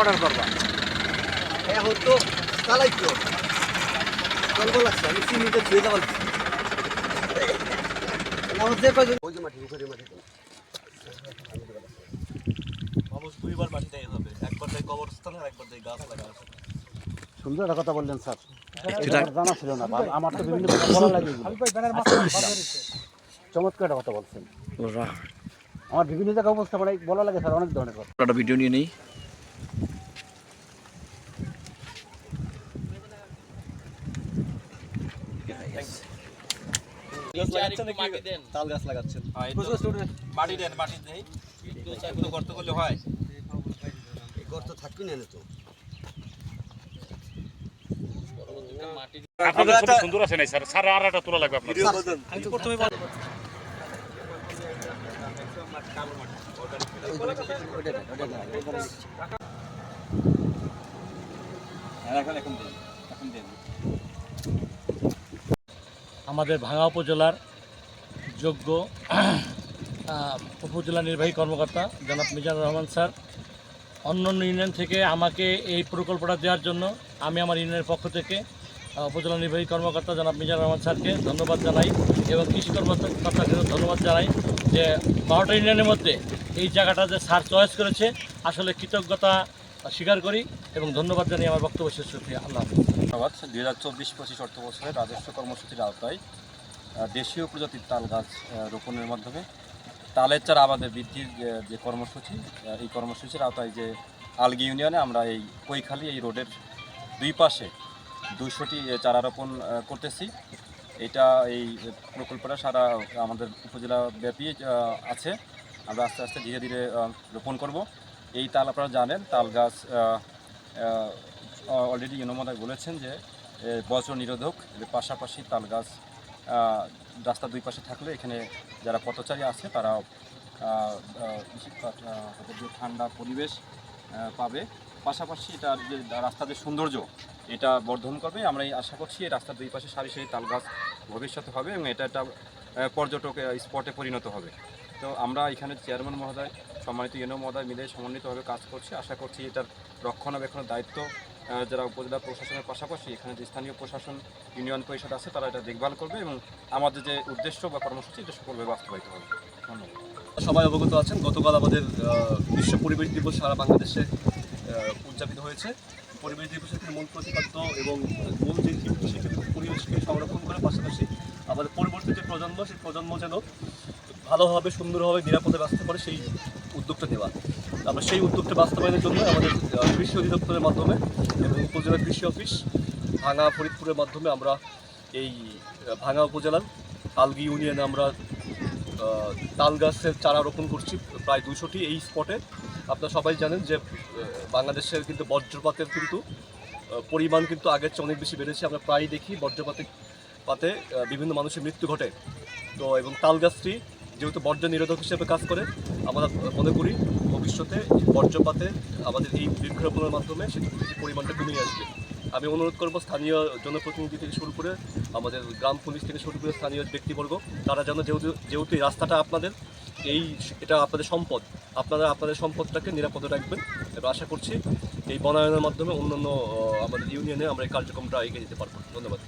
Order করবা। এখন তো চালাই তো চলবো লাগছে আমি চিনিতে ধুয়ে যাবার মানুষ ওই যে মাটি উপরে মাটি। মানুষ দুইবার মাটি দেয় হবে। একবার দেয় কবরস্থান আর একবার দেয় গাছ লাগা সুন্দর একটা কথা বললেন স্যার। আমার জানা ছিল না আমার তো বিভিন্ন বলা লাগে। বুঝলাম। চমৎকার একটা কথা বলছেন। আমার বিভিন্ন জায়গায় উপস্থাপনায় বলা লাগে স্যার অনেক ধরনের কথা। ভিডিও নিয়ে নেই গাছ লাগাচ্ছেন নাকি তাল গাছ লাগাচ্ছেন মাটি দেন মাটি দেই গর্ত করলে হয় গর্ত থাকবি না তো আপনাদের ছবি সুন্দর আছে নাই স্যার? স্যার আর একটা তোলা লাগবে আপনার আমি প্রথমে এখন এখন দেন এখন দেন। আমাদের ভাঙা উপজেলার যোগ্য উপজেলা নির্বাহী কর্মকর্তা জনাব মিজানুর রহমান স্যার। অন্য ইউনিয়ন থেকে আমাকে এই প্রকল্পটা দেওয়ার জন্য আমি আমার ইউনিয়নের পক্ষ থেকে উপজেলা নির্বাহী কর্মকর্তা জনাব মিজানুর রহমান স্যারকে ধন্যবাদ জানাই এবং কৃষি কর্মকর্তাকে ধন্যবাদ জানাই যে বারোটা ইউনিয়নের মধ্যে এই জায়গাটা যে স্যার চয়েস করেছে, আসলে কৃতজ্ঞতা স্বীকার করি এবং ধন্যবাদ জানিয়ে আমার বক্তব্য শেষ করছি। আল্লাহ ধন্যবাদ। দুই হাজার চব্বিশ পঁচিশ অর্থ বছরের রাজস্ব কর্মসূচির আওতায় দেশীয় প্রজাতির তাল গাছ রোপণের মাধ্যমে তালের চারা আবাদের বৃদ্ধির যে- যে কর্মসূচি এই কর্মসূচির আওতায় যে আলগি ইউনিয়নে আমরা এই কৈখালি এই রোডের দুই পাশে দুইশোটি চারা রোপণ করতেছি। এটা এই প্রকল্পটা সারা আমাদের উপজেলা ব্যাপী আছে। আমরা আস্তে আস্তে ধীরে ধীরে রোপণ করব। এই তাল আপনারা জানেন, তাল গাছ অলরেডি ইউনোমদায় বলেছেন যে বজ্র নিরোধক পাশাপাশি তাল গাছ রাস্তার দুই পাশে থাকলে এখানে যারা পথচারী আছে তারা তাদের যে ঠান্ডা পরিবেশ পাবে। পাশাপাশি এটার যে রাস্তার যে সৌন্দর্য, এটা বর্ধন করবে। আমরা এই আশা করছি এই রাস্তার দুই পাশে সারি সারি তাল গাছ ভবিষ্যতে হবে এবং এটা একটা পর্যটক স্পটে পরিণত হবে। তো আমরা এখানে চেয়ারম্যান মহোদয়, সম্মানিত ইউনো মহোদয় মিলে সমন্বিতভাবে কাজ করছি। আশা করছি এটার রক্ষণাবেক্ষণের দায়িত্ব যারা উপজেলা প্রশাসনের পাশাপাশি এখানে যে স্থানীয় প্রশাসন, ইউনিয়ন পরিষদ আছে, তারা এটা দেখভাল করবে এবং আমাদের যে উদ্দেশ্য বা কর্মসূচি, এটা সকলভাবে বাস্তবায়িত হবে। ধন্যবাদ। সবাই অবগত আছেন, গতকাল আমাদের বিশ্ব পরিবেশ দিবস সারা বাংলাদেশে উদযাপিত হয়েছে। পরিবেশ দিবসের মূল প্রতিপাদ্য এবং মূল যে পরিবেশকে সংরক্ষণ করে। পাশাপাশি আমাদের সেই প্রজন্ম যেন ভালোভাবে, সুন্দরভাবে, নিরাপদে বাঁচতে পারে সেই উদ্যোগটা নেওয়া। আমরা সেই উদ্যোগটা বাস্তবায়নের জন্য আমাদের কৃষি অধিদপ্তরের মাধ্যমে এবং উপজেলা কৃষি অফিস ভাঙা ফরিদপুরের মাধ্যমে আমরা এই ভাঙা উপজেলার আলগি ইউনিয়নে আমরা তাল গাছের চারা রোপণ করছি, প্রায় দুশোটি এই স্পটে। আপনারা সবাই জানেন যে বাংলাদেশের কিন্তু বজ্রপাতের কিন্তু পরিমাণ কিন্তু আগের চেয়ে অনেক বেশি বেড়েছে। আমরা প্রায়ই দেখি বজ্রপাতে পাতে বিভিন্ন মানুষের মৃত্যু ঘটে। তো, এবং তাল গাছটি যেহেতু বর্জ্য নিরোধক হিসেবে কাজ করে, আমরা মনে করি ভবিষ্যতে বজ্রপাতে আমাদের এই বৃক্ষরোপণের মাধ্যমে সেটির পরিমাণটা কমিয়ে আসবে। আমি অনুরোধ করব স্থানীয় জনপ্রতিনিধি থেকে শুরু করে আমাদের গ্রাম পুলিশ থেকে শুরু করে স্থানীয় ব্যক্তিবর্গ, তারা যেন যেহেতু যেহেতু রাস্তাটা আপনাদের, এই এটা আপনাদের সম্পদ, আপনারা আপনাদের সম্পদটাকে নিরাপদে রাখবেন। এবং আশা করছি এই বনায়নের মাধ্যমে অন্যান্য আমাদের ইউনিয়নে আমরা এই কার্যক্রমটা এগিয়ে যেতে পারব। ধন্যবাদ।